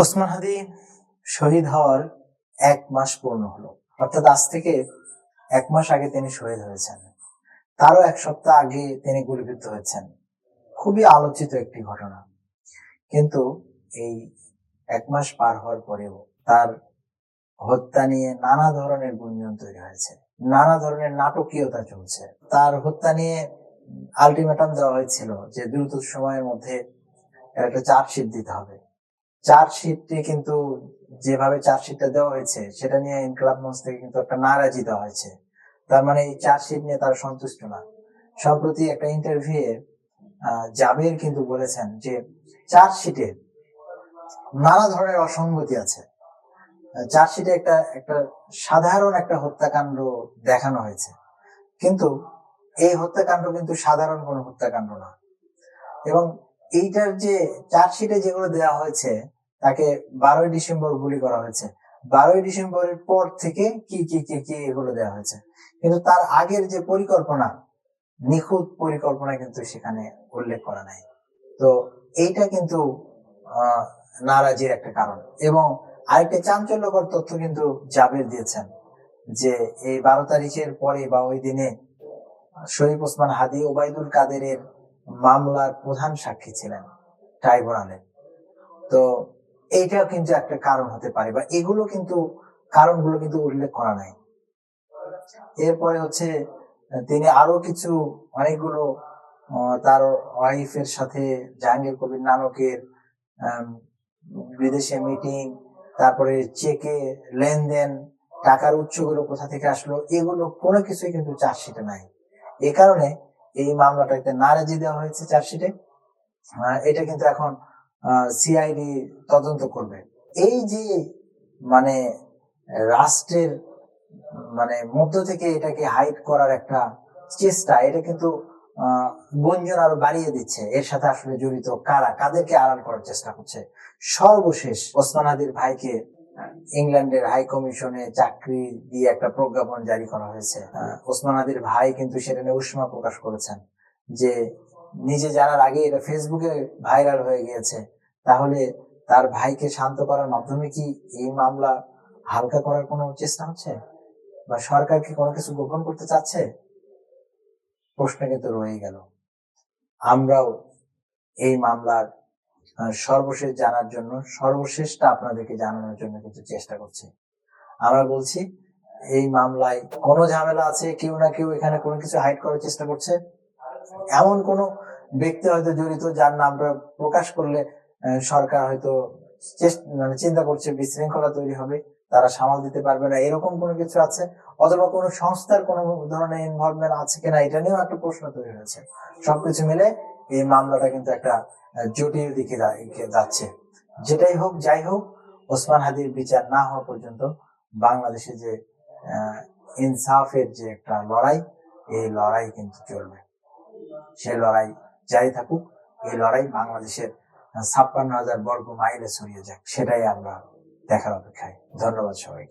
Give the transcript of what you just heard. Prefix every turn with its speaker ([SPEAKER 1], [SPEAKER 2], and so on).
[SPEAKER 1] ওসমান হাদি শহীদ হওয়ার এক মাস পূর্ণ হলো। অর্থাৎ আজ থেকে এক মাস আগে তিনি শহীদ হয়েছেন। তারও এক সপ্তাহ আগে তিনি গুলিবিদ্ধ হয়েছেন। খুবই আলোচিত একটি ঘটনা। কিন্তু এই এক মাস পার হওয়ার পরেও তার হত্যা নিয়ে নানা ধরনের গুঞ্জন তৈরি হয়েছে। নানা ধরনের নাটকীয়তা চলছে। তার হত্যা নিয়ে আলটিমেটাম দেওয়া হয়েছিল যে দ্রুত সময়ের মধ্যে একটা চার্জশিট দিতে হবে। চার্জশিটটি কিন্তু যেভাবে চার্জশিটটা দেওয়া হয়েছে, সেটা নিয়ে ইনকলাব মঞ্চ থেকে কিন্তু একটা নারাজি দেওয়া হয়েছে। তার মানে এই চার্জশিট নিয়ে তারা সন্তুষ্ট না। সম্প্রতি একটা ইন্টারভিউ জাবের কিন্তু বলেছেন যে, চার্জশিটে নানা ধরনের অসঙ্গতি আছে। চার্জশিটে একটা একটা সাধারণ একটা হত্যাকাণ্ড দেখানো হয়েছে। কিন্তু এই হত্যাকাণ্ড কিন্তু সাধারণ কোনো হত্যাকাণ্ড না। এবং এইটার যে চার্জশিটে যেগুলো দেওয়া হয়েছে, তাকে বারোই ডিসেম্বর গুলি করা হয়েছে। বারোই ডিসেম্বরের পর থেকে কি কি কি কি এগুলো দেওয়া হয়েছে। কিন্তু তার আগের যে পরিকল্পনা, নিখুঁত পরিকল্পনা কিন্তু সেখানে উল্লেখ করা নাই। তো এইটা কিন্তু নারাজির একটা কারণ। এবং আরেকটা চাঞ্চল্যকর তথ্য কিন্তু জাবের দিয়েছেন, যে এই বারো তারিখের পরে বা ওই দিনে শরীফ ওসমান হাদি, ওবায়দুল কাদেরের মামলার প্রধান সাক্ষী ছিলেন ট্রাইব্যুনালে। তো এইটাও কিন্তু একটা কারণ হতে পারে বা এগুলো কিন্তু, কারণগুলো কিন্তু উল্লেখ করা নাই। এরপরে হচ্ছে, তিনি আরও কিছু অনেকগুলো তার ওয়াইফের সাথে জাহাঙ্গীর কবির নানকের বিদেশে মিটিং, তারপরে চেকে লেনদেন, টাকার উৎসগুলো কোথা থেকে আসলো, এগুলো কোনো কিছুই কিন্তু চার্জশিটে নাই। এ কারণে এই মামলাটাতে নারাজি দেওয়া হয়েছে চার্জশিটে। এটা কিন্তু এখন সিআইডি তদন্ত করবে। এই যে মানে রাষ্ট্রের মানে মধ্য থেকে এটাকে হাইড করার একটা চেষ্টা, এটা কিন্তু গুঞ্জন আরও বাড়িয়ে দিচ্ছে। এর সাথে আসলে জড়িত কারা? কাদেরকে আড়াল করার চেষ্টা করছে? সর্বশেষ ওসমান আদির ভাইকে ইংল্যান্ডের হাই কমিশনে চাকরি দিয়ে একটা প্রজ্ঞাপন জারি করা হয়েছে। ওসমান আদির ভাই কিন্তু সেটা নিয়ে উষ্মা প্রকাশ করেছেন যে, নিজে জানার আগে এটা ফেসবুকে ভাইরাল হয়ে গিয়েছে, তাহলে তার ভাইকে শান্ত করার মাধ্যমে কি এই মামলা হালকা করার কোনো চেষ্টা হচ্ছে? বা সরকার কি কোনো কিছু গোপন করতে চাচ্ছে? প্রশ্ন কিন্তু রয়ে গেল। আমরাও এই মামলার সর্বশেষ জানার জন্য, সর্বশেষটা আপনাদেরকে জানানোর জন্য কিন্তু চেষ্টা করছি। আমরা বলছি, এই মামলায় কোনো ঝামেলা আছে? কেউ না কেউ এখানে কোনো কিছু হাইড করার চেষ্টা করছে? এমন কোনো ব্যক্তি হয়তো জড়িত যার নামটা প্রকাশ করলে সরকার হয়তো মানে চিন্তা করছে, বিশৃঙ্খলা তৈরি হবে, তারা সামাল দিতে পারবে না, এরকম কোনো কিছু আছে? অথবা কোনো সংস্থার কোনো ধরনের ইনভলভমেন্ট আছে কিনা? এটা নিয়েও একটা প্রশ্ন তৈরি হয়েছে। সবকিছু মিলে এই মামলাটা কিন্তু একটা জটিল দিকে যাচ্ছে। যেটাই হোক, যাই হোক, ওসমান হাদির বিচার না হওয়া পর্যন্ত বাংলাদেশে যে ইনসাফের যে একটা লড়াই, এই লড়াই কিন্তু চলবে। সেই লড়াই জারি থাকুক, এই লড়াই বাংলাদেশের ছাপ্পান্ন হাজার বর্গ মাইলে ছড়িয়ে যাক, সেটাই আমরা দেখার অপেক্ষায়। ধন্যবাদ সবাইকে।